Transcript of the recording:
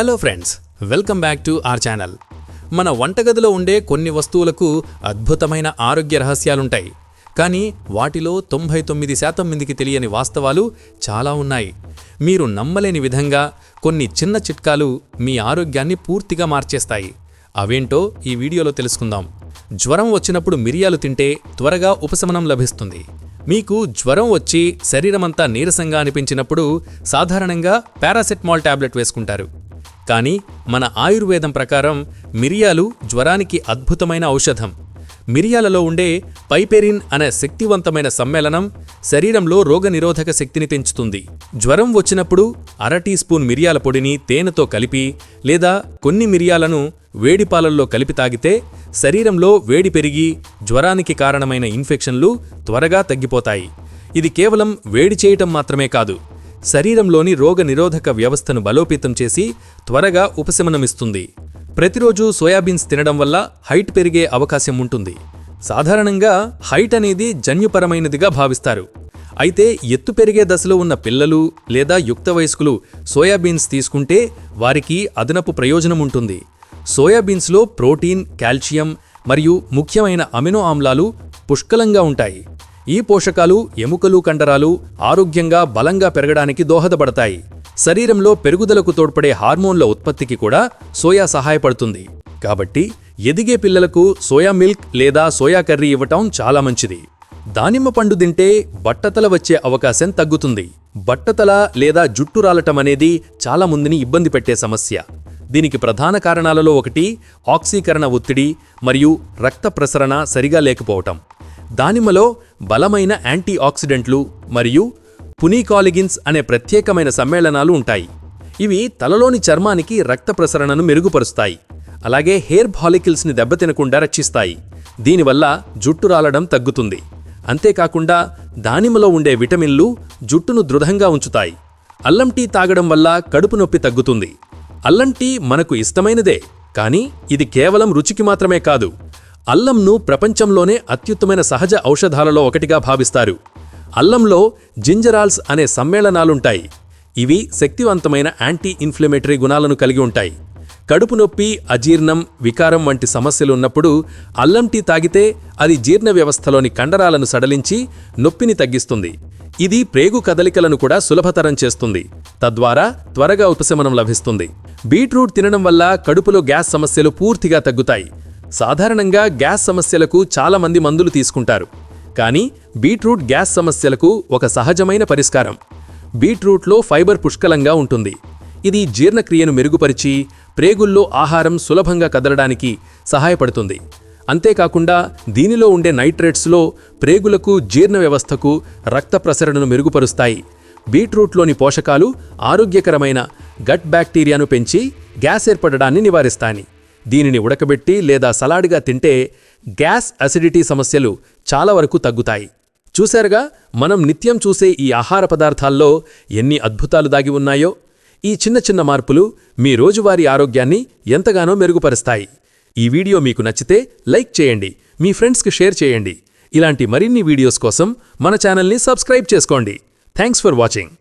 Hello friends welcome back to our channel మన వంటగదిలో ఉండే కొన్ని వస్తువులకు అద్భుతమైన ఆరోగ్య రహస్యాలుంటాయి. కానీ వాటిలో తొంభై తొమ్మిది శాతం మందికి తెలియని వాస్తవాలు చాలా ఉన్నాయి. మీరు నమ్మలేని విధంగా కొన్ని చిన్న చిట్కాలు మీ ఆరోగ్యాన్ని పూర్తిగా మార్చేస్తాయి. అవేంటో ఈ వీడియోలో తెలుసుకుందాం. జ్వరం వచ్చినప్పుడు మిరియాలు తింటే త్వరగా ఉపశమనం లభిస్తుంది. మీకు జ్వరం వచ్చి శరీరమంతా నీరసంగా అనిపించినప్పుడు సాధారణంగా పారాసెటమాల్ టాబ్లెట్ వేసుకుంటారు. కానీ మన ఆయుర్వేదం ప్రకారం మిరియాలు జ్వరానికి అద్భుతమైన ఔషధం. మిరియాలలో ఉండే పైపెరిన్ అనే శక్తివంతమైన సమ్మేళనం శరీరంలో రోగనిరోధక శక్తిని పెంచుతుంది జ్వరం వచ్చినప్పుడు అర టీ స్పూన్ మిరియాల పొడిని తేనెతో కలిపి లేదా కొన్ని మిరియాలను వేడిపాలల్లో కలిపి తాగితే శరీరంలో వేడి పెరిగి జ్వరానికి కారణమైన ఇన్ఫెక్షన్లు త్వరగా తగ్గిపోతాయి. ఇది కేవలం వేడి చేయటం మాత్రమే కాదు శరీరంలోని రోగ నిరోధక వ్యవస్థను బలోపేతం చేసి త్వరగా ఉపశమనమిస్తుంది. ప్రతిరోజు సోయాబీన్స్ తినడం వల్ల హైట్ పెరిగే అవకాశం ఉంటుంది. సాధారణంగా హైట్ అనేది జన్యుపరమైనదిగా భావిస్తారు. అయితే ఎత్తు పెరిగే దశలో ఉన్న పిల్లలు లేదా యుక్త వయస్కులు సోయాబీన్స్ తీసుకుంటే వారికి అదనపు ప్రయోజనం ఉంటుంది. సోయాబీన్స్లో ప్రోటీన్ కాల్షియం మరియు ముఖ్యమైన అమినో ఆమ్లాలు పుష్కలంగా ఉంటాయి. ఈ పోషకాలు ఎముకలు కండరాలు ఆరోగ్యంగా బలంగా పెరగడానికి దోహదపడతాయి. శరీరంలో పెరుగుదలకు తోడ్పడే హార్మోన్ల ఉత్పత్తికి కూడా సోయా సహాయపడుతుంది. కాబట్టి ఎదిగే పిల్లలకు సోయా మిల్క్ లేదా సోయా కర్రీ ఇవ్వటం చాలా మంచిది. దానిమ్మ పండు తింటే బట్టతల వచ్చే అవకాశం తగ్గుతుంది. బట్టతల లేదా జుట్టు రాలటం అనేది చాలా మందిని ఇబ్బంది పెట్టే సమస్య. దీనికి ప్రధాన కారణాలలో ఒకటి ఆక్సీకరణ ఒత్తిడి మరియు రక్త ప్రసరణ సరిగా లేకపోవటం. దానిమ్మలో బలమైన యాంటీ ఆక్సిడెంట్లు మరియు పునీకాలిగిన్స్ అనే ప్రత్యేకమైన సమ్మేళనాలు ఉంటాయి. ఇవి తలలోని చర్మానికి రక్త ప్రసరణను మెరుగుపరుస్తాయి. అలాగే హెయిర్ బాలికిల్స్ని దెబ్బతినకుండా రక్షిస్తాయి. దీనివల్ల జుట్టు రాలడం తగ్గుతుంది. అంతేకాకుండా దానిమ్మలో ఉండే విటమిన్లు జుట్టును దృఢంగా ఉంచుతాయి. అల్లం టీ తాగడం వల్ల కడుపు నొప్పి తగ్గుతుంది. అల్లం టీ మనకు ఇష్టమైనదే కానీ ఇది కేవలం రుచికి మాత్రమే కాదు. అల్లంను ప్రపంచంలోనే అత్యుత్తమైన సహజ ఔషధాలలో ఒకటిగా భావిస్తారు. అల్లంలో జింజరాల్స్ అనే సమ్మేళనాలుంటాయి. ఇవి శక్తివంతమైన యాంటీ ఇన్ఫ్లమేటరీ గుణాలను కలిగి ఉంటాయి. కడుపు నొప్పి అజీర్ణం వికారం వంటి సమస్యలు ఉన్నప్పుడు అల్లం టీ తాగితే అది జీర్ణ వ్యవస్థలోని కండరాలను సడలించి నొప్పిని తగ్గిస్తుంది. ఇది ప్రేగు కదలికలను కూడా సులభతరం చేస్తుంది. తద్వారా త్వరగా ఉపశమనం లభిస్తుంది. బీట్రూట్ తినడం వల్ల కడుపులో గ్యాస్ సమస్యలు పూర్తిగా తగ్గుతాయి. సాధారణంగా గ్యాస్ సమస్యలకు చాలామంది మందులు తీసుకుంటారు. కానీ బీట్రూట్ గ్యాస్ సమస్యలకు ఒక సహజమైన పరిష్కారం. బీట్రూట్లో ఫైబర్ పుష్కలంగా ఉంటుంది. ఇది జీర్ణక్రియను మెరుగుపరిచి ప్రేగుల్లో ఆహారం సులభంగా కదలడానికి సహాయపడుతుంది. అంతేకాకుండా దీనిలో ఉండే నైట్రేట్స్లో ప్రేగులకు జీర్ణ వ్యవస్థకు రక్త ప్రసరణను మెరుగుపరుస్తాయి. బీట్రూట్లోని పోషకాలు ఆరోగ్యకరమైన గట్ బ్యాక్టీరియాను పెంచి గ్యాస్ ఏర్పడడాన్ని నివారిస్తాయి. దీనిని ఉడకబెట్టి లేదా సలాడ్గా తింటే గ్యాస్ అసిడిటీ సమస్యలు చాలా వరకు తగ్గుతాయి. చూశారుగా మనం నిత్యం చూసే ఈ ఆహార పదార్థాల్లో ఎన్ని అద్భుతాలు దాగి ఉన్నాయో ఈ చిన్న చిన్న మార్పులు మీ రోజువారీ ఆరోగ్యాన్ని ఎంతగానో మెరుగుపరుస్తాయి. ఈ వీడియో మీకు నచ్చితే లైక్ చేయండి మీ ఫ్రెండ్స్కి షేర్ చేయండి. ఇలాంటి మరిన్ని వీడియోస్ కోసం మన ఛానల్ని సబ్స్క్రైబ్ చేసుకోండి. Thanks for watching.